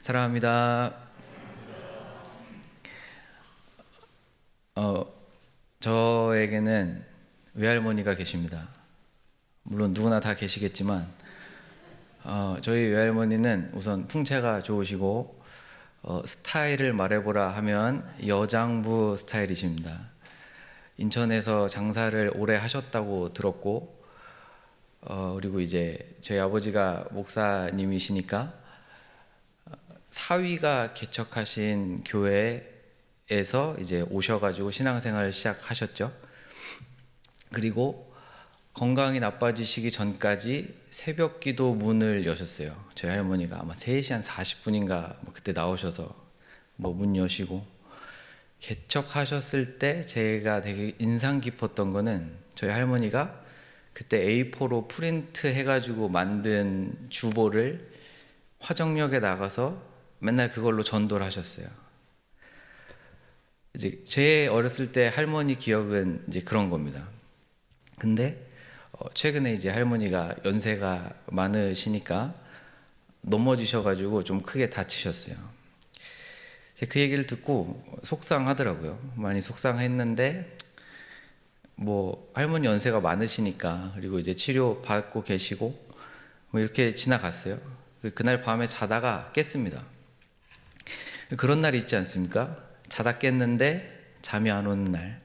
사랑합니다. 어, 저에게는 외할머니가 계십니다. 물론 누구나 다 계시겠지만, 어, 저희 외할머니는 우선 풍채가 좋으시고, 어, 스타일을 말해보라 하면 여장부 스타일이십니다. 인천에서 장사를 오래 하셨다고 들었고, 어, 그리고 이제 저희 아버지가 목사님이시니까 어, 사위가 개척하신 교회에서 이제 오셔가지고 신앙생활을 시작하셨죠. 그리고 건강이 나빠지시기 전까지 새벽 기도 문을 여셨어요. 저희 할머니가 아마 3시 한 40분인가 뭐 그때 나오셔서 뭐 문 여시고 개척하셨을 때 제가 되게 인상 깊었던 거는 저희 할머니가 그때 A4로 프린트 해가지고 만든 주보를 화정역에 나가서 맨날 그걸로 전도를 하셨어요. 이제 제 어렸을 때 할머니 기억은 이제 그런 겁니다. 근데 어, 최근에 이제 할머니가 연세가 많으시니까 넘어지셔가지고 좀 크게 다치셨어요. 그 얘기를 듣고 속상하더라고요. 많이 속상했는데 뭐 할머니 연세가 많으시니까 그리고 이제 치료 받고 계시고 뭐 이렇게 지나갔어요. 그날 밤에 자다가 깼습니다. 그런 날이 있지 않습니까? 자다 깼는데 잠이 안 오는 날.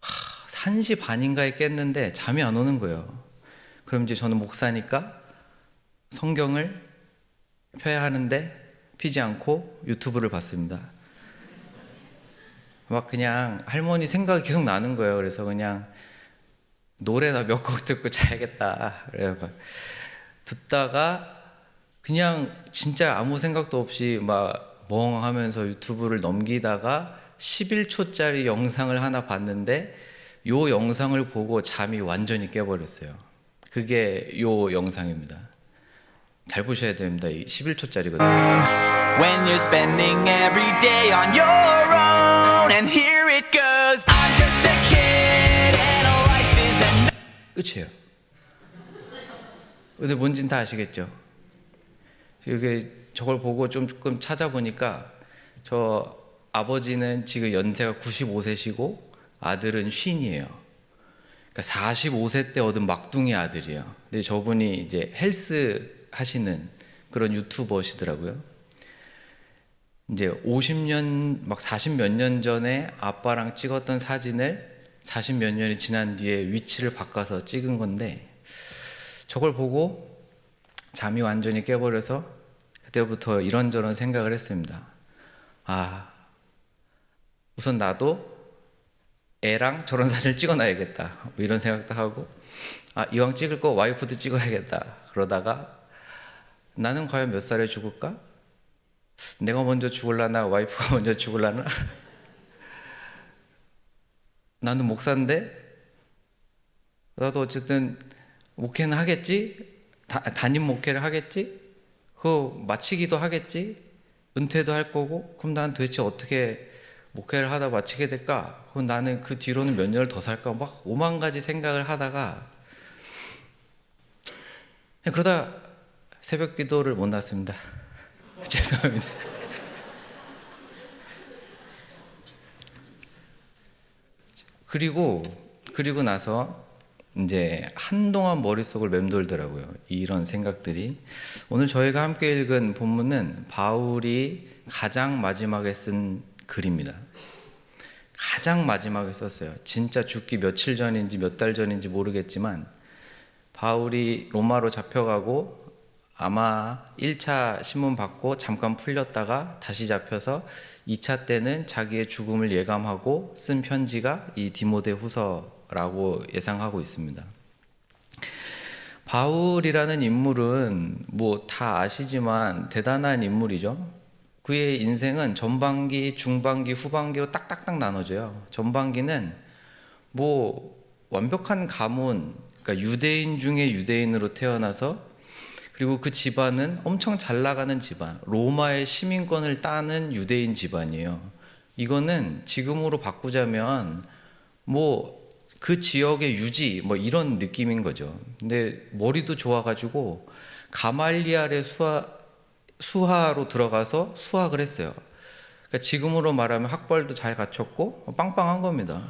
하, 1시 반인가에 깼는데 잠이 안 오는 거예요. 그럼 이제 저는 목사니까 성경을 펴야 하는데 피지 않고 유튜브를 봤습니다. 막 그냥 할머니 생각이 계속 나는 거예요. 그래서 그냥 노래나 몇 곡 듣고 자야겠다. 그래요. 듣다가 그냥 진짜 아무 생각도 없이 막 멍하면서 유튜브를 넘기다가 11초짜리 영상을 하나 봤는데 요 영상을 보고 잠이 완전히 깨버렸어요. 그게 요 영상입니다. 잘 보셔야 됩니다. 11초짜리거든요. When you're spending every day on your own, and here it goes. I'm just a kid, and life is a 끝이에요. 근데 뭔진 다 아시겠죠? 이게 저걸 보고 좀 조금 찾아보니까 저 아버지는 지금 연세가 95세시고 아들은 쉰이에요. 그러니까 45세 때 얻은 막둥이 아들이에요. 근데 저분이 이제 헬스 하시는 그런 유튜버시더라고요. 이제 50년 막 40 몇 년 전에 아빠랑 찍었던 사진을 40 몇 년이 지난 뒤에 위치를 바꿔서 찍은 건데 저걸 보고 잠이 완전히 깨버려서 그때부터 이런저런 생각을 했습니다. 아, 우선 나도 애랑 저런 사진을 찍어놔야겠다. 뭐 이런 생각도 하고, 아, 이왕 찍을 거 와이프도 찍어야겠다. 그러다가 나는 과연 몇 살에 죽을까? 내가 먼저 죽을라나 와이프가 먼저 죽을라나? 나는 목사인데 나도 어쨌든 목회는 하겠지? 다, 담임 목회를 하겠지? 그 마치기도 하겠지? 은퇴도 할 거고 그럼 난 도대체 어떻게 목회를 하다 마치게 될까? 그럼 나는 그 뒤로는 몇 년을 더 살까? 막 오만 가지 생각을 하다가 그러다 새벽 기도를 못 났습니다. 죄송합니다. 그리고 그리고 나서 이제 한동안 머릿속을 맴돌더라고요. 이런 생각들이. 오늘 저희가 함께 읽은 본문은 바울이 가장 마지막에 쓴 글입니다. 가장 마지막에 썼어요. 진짜 죽기 며칠 전인지 몇 달 전인지 모르겠지만 바울이 로마로 잡혀가고 아마 1차 신문 받고 잠깐 풀렸다가 다시 잡혀서 2차 때는 자기의 죽음을 예감하고 쓴 편지가 이 디모데 후서 라고 예상하고 있습니다. 바울이라는 인물은 뭐 다 아시지만 대단한 인물이죠. 그의 인생은 전반기, 중반기, 후반기로 딱딱딱 나눠져요. 전반기는 뭐 완벽한 가문, 그러니까 유대인 중에 유대인으로 태어나서 그리고 그 집안은 엄청 잘 나가는 집안, 로마의 시민권을 따는 유대인 집안이에요. 이거는 지금으로 바꾸자면 뭐 그 지역의 유지 뭐 이런 느낌인 거죠. 근데 머리도 좋아가지고 가말리알의 수하 수하로 들어가서 수학을 했어요. 그러니까 지금으로 말하면 학벌도 잘 갖췄고 빵빵한 겁니다.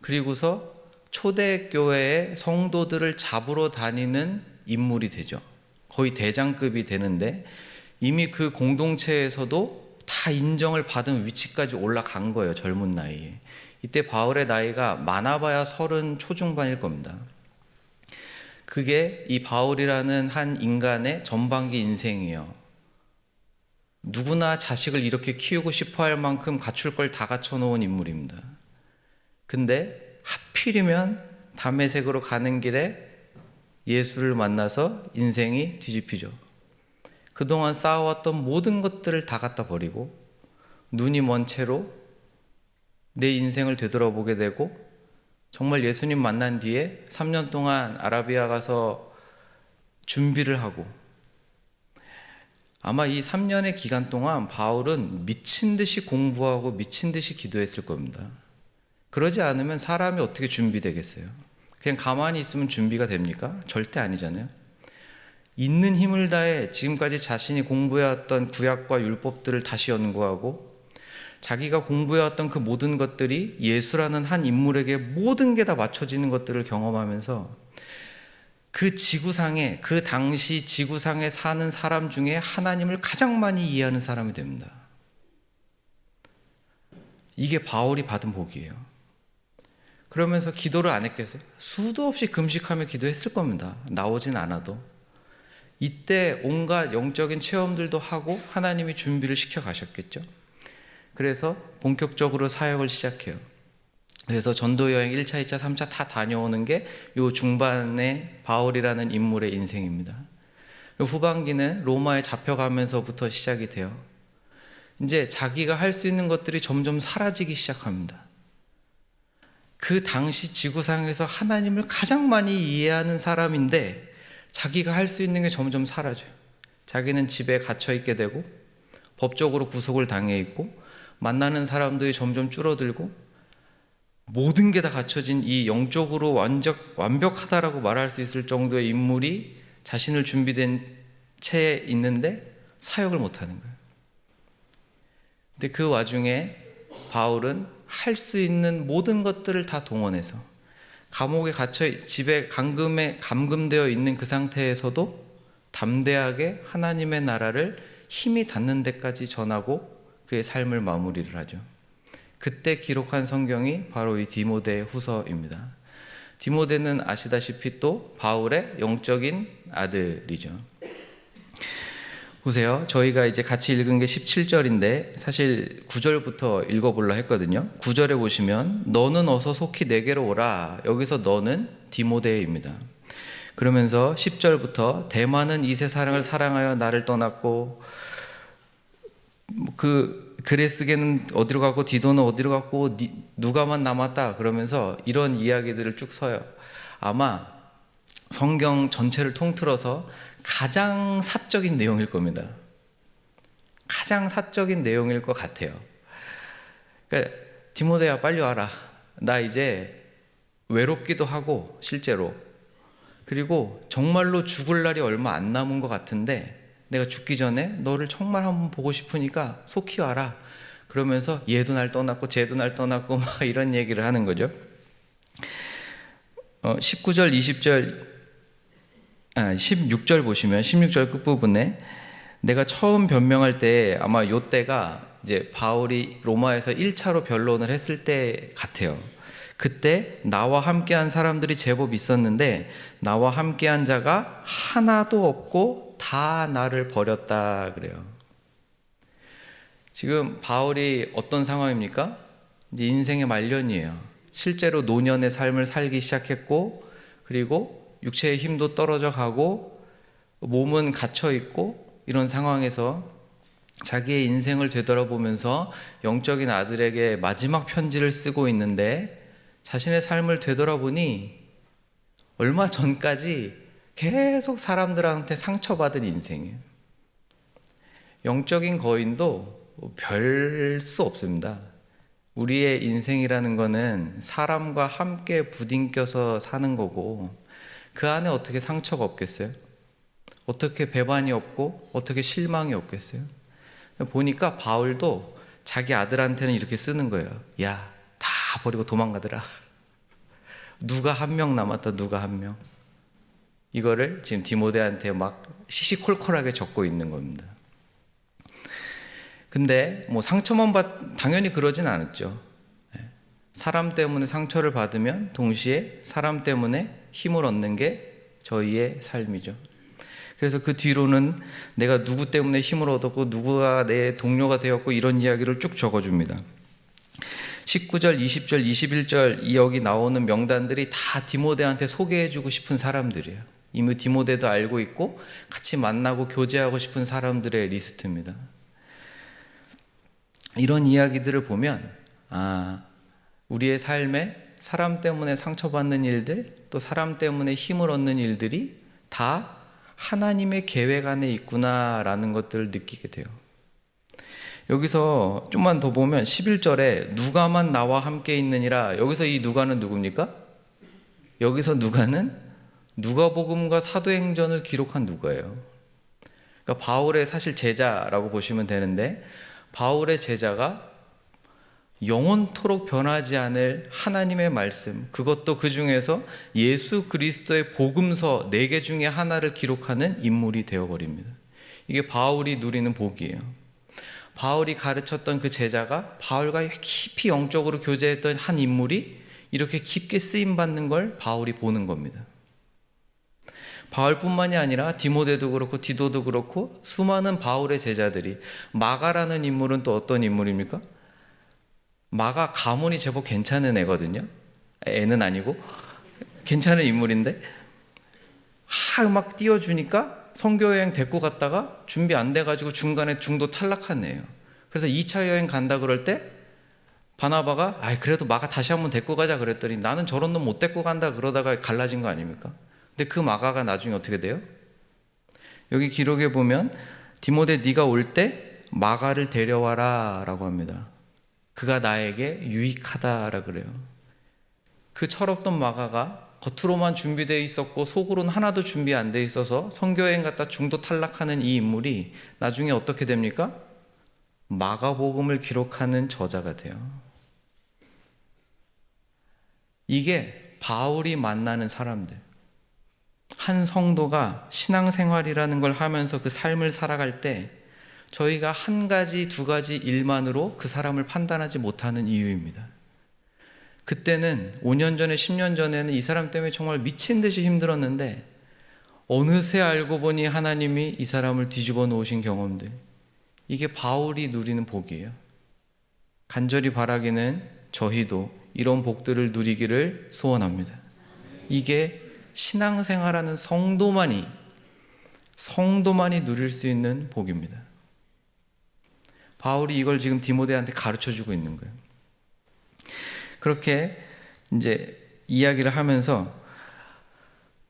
그리고서 초대교회의 성도들을 잡으러 다니는 인물이 되죠. 거의 대장급이 되는데 이미 그 공동체에서도 다 인정을 받은 위치까지 올라간 거예요. 젊은 나이에. 이때 바울의 나이가 많아봐야 서른 초중반일 겁니다. 그게 이 바울이라는 한 인간의 전반기 인생이에요. 누구나 자식을 이렇게 키우고 싶어 할 만큼 갖출 걸 다 갖춰 놓은 인물입니다. 근데 하필이면 담에색으로 가는 길에 예수를 만나서 인생이 뒤집히죠. 그동안 쌓아왔던 모든 것들을 다 갖다 버리고 눈이 먼 채로 내 인생을 되돌아보게 되고 정말 예수님 만난 뒤에 3년 동안 아라비아 가서 준비를 하고 아마 이 3년의 기간 동안 바울은 미친 듯이 공부하고 미친 듯이 기도했을 겁니다. 그러지 않으면 사람이 어떻게 준비되겠어요? 그냥 가만히 있으면 준비가 됩니까? 절대 아니잖아요. 있는 힘을 다해 지금까지 자신이 공부해왔던 구약과 율법들을 다시 연구하고 자기가 공부해왔던 그 모든 것들이 예수라는 한 인물에게 모든 게 다 맞춰지는 것들을 경험하면서 그 지구상에 그 당시 지구상에 사는 사람 중에 하나님을 가장 많이 이해하는 사람이 됩니다. 이게 바울이 받은 복이에요. 그러면서 기도를 안 했겠어요? 수도 없이 금식하며 기도했을 겁니다. 나오진 않아도. 이때 온갖 영적인 체험들도 하고 하나님이 준비를 시켜 가셨겠죠. 그래서 본격적으로 사역을 시작해요. 그래서 전도 여행 1차, 2차, 3차 다 다녀오는 게 요 중반에 바울이라는 인물의 인생입니다. 요 후반기는 로마에 잡혀가면서부터 시작이 돼요. 이제 자기가 할 수 있는 것들이 점점 사라지기 시작합니다. 그 당시 지구상에서 하나님을 가장 많이 이해하는 사람인데 자기가 할 수 있는 게 점점 사라져요. 자기는 집에 갇혀 있게 되고 법적으로 구속을 당해 있고 만나는 사람들이 점점 줄어들고 모든 게 다 갖춰진 이 영적으로 완적, 완벽하다라고 말할 수 있을 정도의 인물이 자신을 준비된 채 있는데 사역을 못하는 거예요. 근데 그 와중에 바울은 할 수 있는 모든 것들을 다 동원해서 감옥에 갇혀 집에 감금에 감금되어 있는 그 상태에서도 담대하게 하나님의 나라를 힘이 닿는 데까지 전하고 그의 삶을 마무리를 하죠. 그때 기록한 성경이 바로 이 디모데 후서입니다. 디모데는 아시다시피 또 바울의 영적인 아들이죠. 보세요. 저희가 이제 같이 읽은 게 17절인데 사실 9절부터 읽어보려 했거든요. 9절에 보시면 너는 어서 속히 내게로 오라. 여기서 너는 디모데입니다. 그러면서 10절부터 대만은 이세 사랑을 사랑하여 나를 떠났고 그 그레스게는 어디로 갔고 디도는 어디로 갔고 누가만 남았다 그러면서 이런 이야기들을 쭉 써요. 아마 성경 전체를 통틀어서 가장 사적인 내용일 겁니다. 가장 사적인 내용일 것 같아요. 그러니까 디모데야 빨리 와라. 나 이제 외롭기도 하고 실제로 그리고 정말로 죽을 날이 얼마 안 남은 것 같은데 내가 죽기 전에 너를 정말 한번 보고 싶으니까 속히 와라. 그러면서 얘도 날 떠났고 쟤도 날 떠났고 막 이런 얘기를 하는 거죠. 어, 19절, 20절, 아, 16절 보시면 16절 끝부분에 내가 처음 변명할 때 아마 요 때가 이제 바울이 로마에서 1차로 변론을 했을 때 같아요. 그때 나와 함께한 사람들이 제법 있었는데 나와 함께한 자가 하나도 없고 다 나를 버렸다 그래요. 지금 바울이 어떤 상황입니까? 이제 인생의 말년이에요. 실제로 노년의 삶을 살기 시작했고 그리고 육체의 힘도 떨어져 가고 몸은 갇혀 있고 이런 상황에서 자기의 인생을 되돌아보면서 영적인 아들에게 마지막 편지를 쓰고 있는데 자신의 삶을 되돌아보니 얼마 전까지 계속 사람들한테 상처받은 인생이에요. 영적인 거인도 별 수 없습니다. 우리의 인생이라는 거는 사람과 함께 부딩껴서 사는 거고 그 안에 어떻게 상처가 없겠어요? 어떻게 배반이 없고 어떻게 실망이 없겠어요? 보니까 바울도 자기 아들한테는 이렇게 쓰는 거예요. 야, 다 버리고 도망가더라. 누가 한 명 남았다, 누가 한 명. 이거를 지금 디모데한테 막 시시콜콜하게 적고 있는 겁니다. 근데 뭐 상처만 받, 당연히 그러진 않았죠. 네. 사람 때문에 상처를 받으면 동시에 사람 때문에 힘을 얻는 게 저희의 삶이죠. 그래서 그 뒤로는 내가 누구 때문에 힘을 얻었고 누구가 내 동료가 되었고 이런 이야기를 쭉 적어줍니다. 19절, 20절, 21절 여기 나오는 명단들이 다 디모데한테 소개해주고 싶은 사람들이에요. 이미 디모데도 알고 있고 같이 만나고 교제하고 싶은 사람들의 리스트입니다. 이런 이야기들을 보면 아 우리의 삶에 사람 때문에 상처받는 일들 또 사람 때문에 힘을 얻는 일들이 다 하나님의 계획 안에 있구나라는 것들을 느끼게 돼요. 여기서 좀만 더 보면 11절에 누가만 나와 함께 있느니라 여기서 이 누가는 누굽니까? 여기서 누가는 누가복음과 사도행전을 기록한 누가예요. 그러니까 바울의 사실 제자라고 보시면 되는데 바울의 제자가 영원토록 변하지 않을 하나님의 말씀, 그것도 그 중에서 예수 그리스도의 복음서 네 개 중에 하나를 기록하는 인물이 되어버립니다. 이게 바울이 누리는 복이에요. 바울이 가르쳤던 그 제자가 바울과 깊이 영적으로 교제했던 한 인물이 이렇게 깊게 쓰임 받는 걸 바울이 보는 겁니다. 바울뿐만이 아니라 디모데도 그렇고 디도도 그렇고 수많은 바울의 제자들이 마가라는 인물은 또 어떤 인물입니까? 마가 가문이 제법 괜찮은 애거든요. 애는 아니고 괜찮은 인물인데 하막 띄워주니까 성교 여행 데리고 갔다가 준비 안 돼가지고 중간에 중도 탈락한 애예요. 그래서 2차 여행 간다 그럴 때 바나바가 아 그래도 마가 다시 한번 데리고 가자 그랬더니 나는 저런 놈 못 데리고 간다 그러다가 갈라진 거 아닙니까? 근데 그 마가가 나중에 어떻게 돼요? 여기 기록에 보면 디모데 네가 올 때 마가를 데려와라라고 합니다. 그가 나에게 유익하다라 그래요. 그 철없던 마가가 겉으로만 준비되어 있었고 속으로는 하나도 준비 안 돼 있어서 성교여행 갔다 중도 탈락하는 이 인물이 나중에 어떻게 됩니까? 마가복음을 기록하는 저자가 돼요. 이게 바울이 만나는 사람들. 한 성도가 신앙생활이라는 걸 하면서 그 삶을 살아갈 때 저희가 한 가지, 두 가지 일만으로 그 사람을 판단하지 못하는 이유입니다. 그때는 5년 전에, 10년 전에는 이 사람 때문에 정말 미친 듯이 힘들었는데 어느새 알고 보니 하나님이 이 사람을 뒤집어 놓으신 경험들. 이게 바울이 누리는 복이에요. 간절히 바라기는 저희도 이런 복들을 누리기를 소원합니다. 이게 신앙생활하는 성도만이 성도만이 누릴 수 있는 복입니다. 바울이 이걸 지금 디모데한테 가르쳐 주고 있는 거예요. 그렇게 이제 이야기를 하면서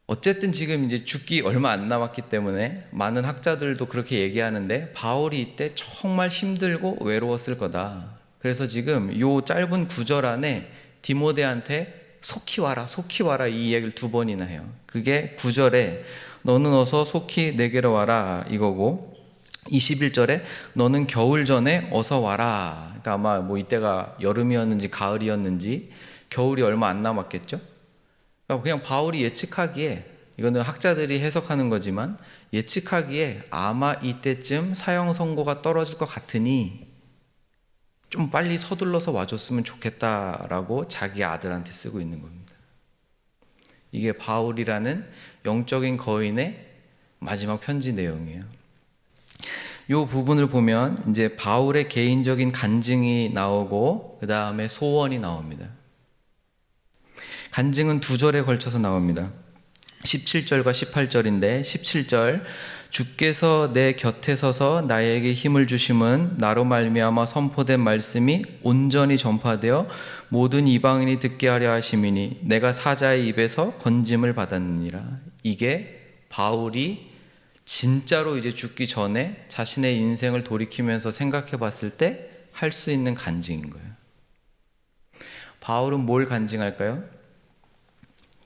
어쨌든 지금 이제 죽기 얼마 안 남았기 때문에 많은 학자들도 그렇게 얘기하는데 바울이 이때 정말 힘들고 외로웠을 거다. 그래서 지금 요 짧은 구절 안에 디모데한테 속히 와라, 속히 와라 이 이야기를 두 번이나 해요. 그게 구절에 너는 어서 속히 내게로 와라 이거고 21절에 너는 겨울 전에 어서 와라. 그러니까 아마 뭐 이때가 여름이었는지 가을이었는지 겨울이 얼마 안 남았겠죠? 그러니까 그냥 바울이 예측하기에 이거는 학자들이 해석하는 거지만 예측하기에 아마 이때쯤 사형 선고가 떨어질 것 같으니 좀 빨리 서둘러서 와줬으면 좋겠다라고 자기 아들한테 쓰고 있는 겁니다. 이게 바울이라는 영적인 거인의 마지막 편지 내용이에요. 이 부분을 보면 이제 바울의 개인적인 간증이 나오고 그 다음에 소원이 나옵니다. 간증은 두 절에 걸쳐서 나옵니다. 17절과 18절인데 17절 주께서 내 곁에 서서 나에게 힘을 주심은 나로 말미암아 선포된 말씀이 온전히 전파되어 모든 이방인이 듣게 하려 하심이니 내가 사자의 입에서 건짐을 받았느니라. 이게 바울이 진짜로 이제 죽기 전에 자신의 인생을 돌이키면서 생각해 봤을 때 할 수 있는 간증인 거예요. 바울은 뭘 간증할까요?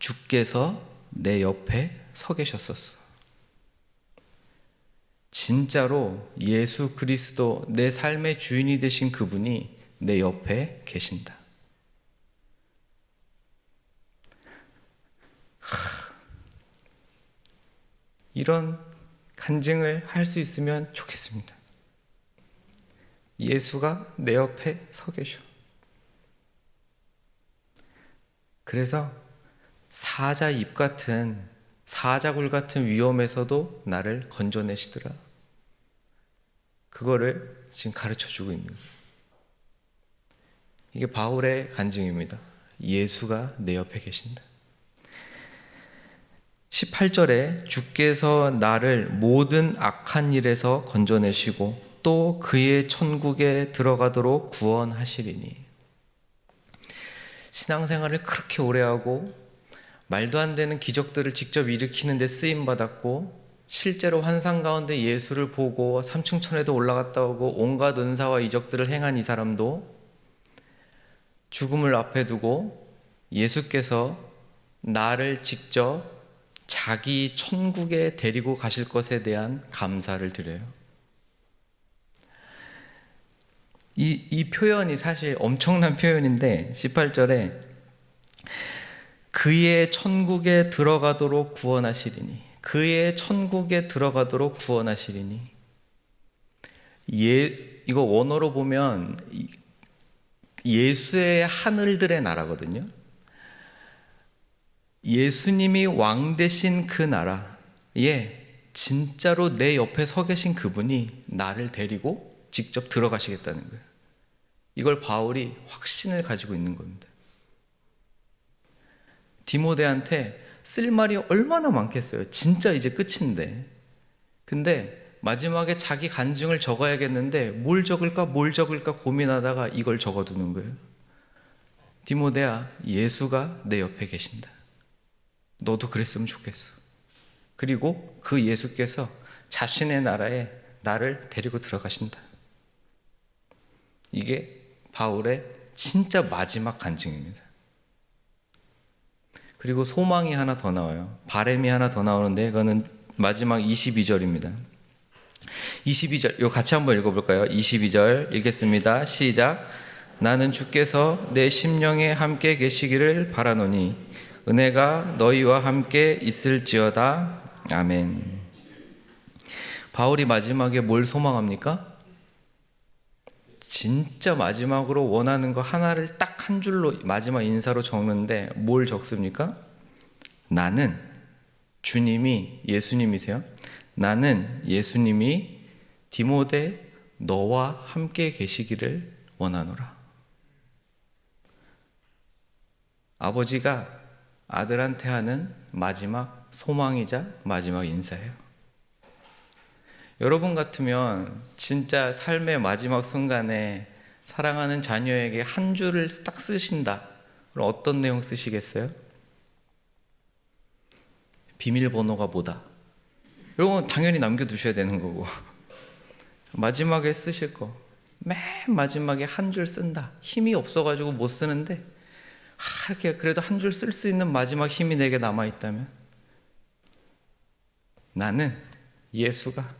주께서 내 옆에 서 계셨었어. 진짜로 예수 그리스도 내 삶의 주인이 되신 그분이 내 옆에 계신다. 하, 이런 간증을 할 수 있으면 좋겠습니다. 예수가 내 옆에 서 계셔. 그래서 사자 입 같은 사자굴 같은 위험에서도 나를 건져내시더라. 그거를 지금 가르쳐 주고 있는 거예요. 이게 바울의 간증입니다. 예수가 내 옆에 계신다. 18절에 주께서 나를 모든 악한 일에서 건져내시고 또 그의 천국에 들어가도록 구원하시리니. 신앙생활을 그렇게 오래 하고 말도 안 되는 기적들을 직접 일으키는데 쓰임 받았고 실제로 환상 가운데 예수를 보고 삼층천에도 올라갔다 오고 온갖 은사와 이적들을 행한 이 사람도 죽음을 앞에 두고 예수께서 나를 직접 자기 천국에 데리고 가실 것에 대한 감사를 드려요. 이, 이 표현이 사실 엄청난 표현인데 18절에 그의 천국에 들어가도록 구원하시리니 그의 천국에 들어가도록 구원하시리니 예 이거 원어로 보면 예수의 하늘들의 나라거든요. 예수님이 왕 되신 그 나라에 진짜로 내 옆에 서 계신 그분이 나를 데리고 직접 들어가시겠다는 거예요. 이걸 바울이 확신을 가지고 있는 겁니다. 디모데한테 쓸 말이 얼마나 많겠어요. 진짜 이제 끝인데. 근데 마지막에 자기 간증을 적어야겠는데 뭘 적을까 뭘 적을까 고민하다가 이걸 적어두는 거예요. 디모데야, 예수가 내 옆에 계신다. 너도 그랬으면 좋겠어. 그리고 그 예수께서 자신의 나라에 나를 데리고 들어가신다. 이게 바울의 진짜 마지막 간증입니다. 그리고 소망이 하나 더 나와요. 바램이 하나 더 나오는데 그거는 마지막 22절입니다. 22절, 이거 같이 한번 읽어볼까요? 22절 읽겠습니다. 시작. 나는 주께서 내 심령에 함께 계시기를 바라노니 은혜가 너희와 함께 있을지어다. 아멘. 바울이 마지막에 뭘 소망합니까? 진짜 마지막으로 원하는 거 하나를 딱 한 줄로 마지막 인사로 적는데 뭘 적습니까? 나는 주님이 예수님이세요. 나는 예수님이 디모데 너와 함께 계시기를 원하노라. 아버지가 아들한테 하는 마지막 소망이자 마지막 인사예요. 여러분 같으면 진짜 삶의 마지막 순간에 사랑하는 자녀에게 한 줄을 딱 쓰신다. 그럼 어떤 내용 쓰시겠어요? 비밀번호가 뭐다. 이건 당연히 남겨두셔야 되는 거고. 마지막에 쓰실 거. 맨 마지막에 한 줄 쓴다. 힘이 없어가지고 못 쓰는데, 하, 이렇게 그래도 한 줄 쓸 수 있는 마지막 힘이 내게 남아 있다면, 나는 예수가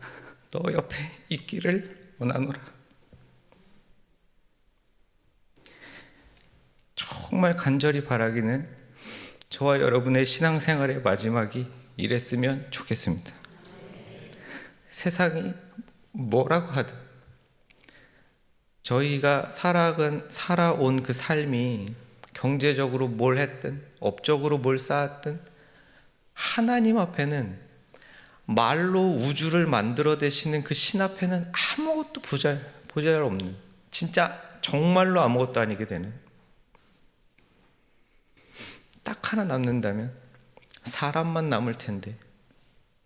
너 옆에 있기를 원하노라. 정말 간절히 바라기는 저와 여러분의 신앙생활의 마지막이 이랬으면 좋겠습니다. 세상이 뭐라고 하든 저희가 살아간, 살아온 그 삶이 경제적으로 뭘 했든 업적으로 뭘 쌓았든 하나님 앞에는 말로 우주를 만들어 대시는 그 신 앞에는 아무것도 부자, 보잘 없는 진짜 정말로 아무것도 아니게 되는 딱 하나 남는다면 사람만 남을 텐데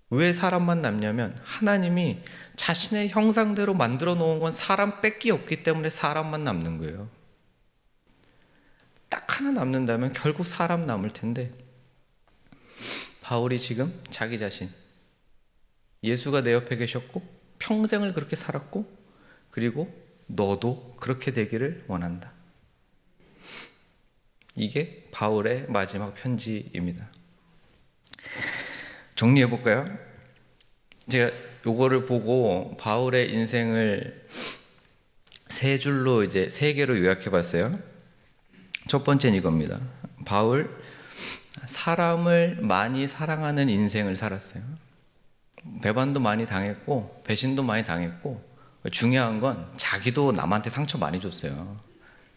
왜 사람만 남냐면 하나님이 자신의 형상대로 만들어 놓은 건 사람 뺏기 없기 때문에 사람만 남는 거예요. 딱 하나 남는다면 결국 사람 남을 텐데 바울이 지금 자기 자신 예수가 내 옆에 계셨고 평생을 그렇게 살았고 그리고 너도 그렇게 되기를 원한다. 이게 바울의 마지막 편지입니다. 정리해 볼까요? 제가 요거를 보고 바울의 인생을 세 줄로 이제 세 개로 요약해 봤어요. 첫 번째는 이겁니다. 바울 사람을 많이 사랑하는 인생을 살았어요. 배반도 많이 당했고 배신도 많이 당했고 중요한 건 자기도 남한테 상처 많이 줬어요.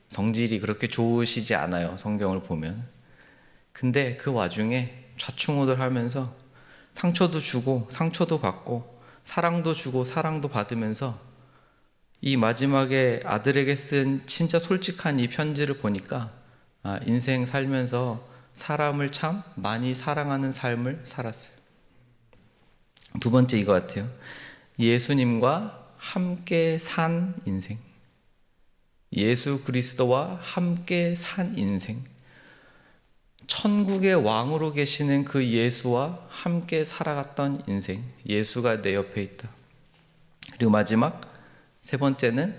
성질이 그렇게 좋으시지 않아요. 성경을 보면. 근데 그 와중에 좌충우돌 하면서 상처도 주고 상처도 받고 사랑도 주고 사랑도 받으면서 이 마지막에 아들에게 쓴 진짜 솔직한 이 편지를 보니까 아, 인생 살면서 사람을 참 많이 사랑하는 삶을 살았어요. 두 번째 이거 같아요. 예수님과 함께 산 인생. 예수 그리스도와 함께 산 인생. 천국의 왕으로 계시는 그 예수와 함께 살아갔던 인생. 예수가 내 옆에 있다. 그리고 마지막 세 번째는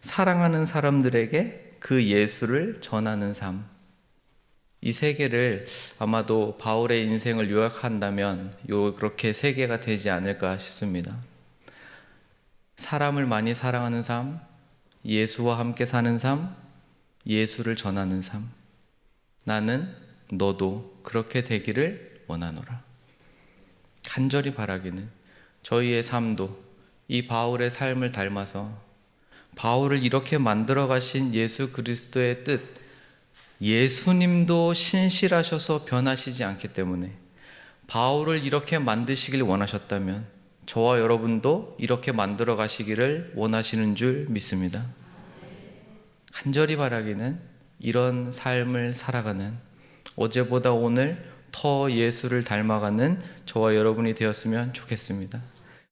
사랑하는 사람들에게 그 예수를 전하는 삶. 이 세 개를 아마도 바울의 인생을 요약한다면 요 그렇게 세 개가 되지 않을까 싶습니다. 사람을 많이 사랑하는 삶, 예수와 함께 사는 삶, 예수를 전하는 삶. 나는 너도 그렇게 되기를 원하노라. 간절히 바라기는 저희의 삶도 이 바울의 삶을 닮아서 바울을 이렇게 만들어 가신 예수 그리스도의 뜻, 예수님도 신실하셔서 변하시지 않기 때문에 바울을 이렇게 만드시길 원하셨다면 저와 여러분도 이렇게 만들어 가시기를 원하시는 줄 믿습니다. 간절히 바라기는 이런 삶을 살아가는 어제보다 오늘 더 예수를 닮아가는 저와 여러분이 되었으면 좋겠습니다.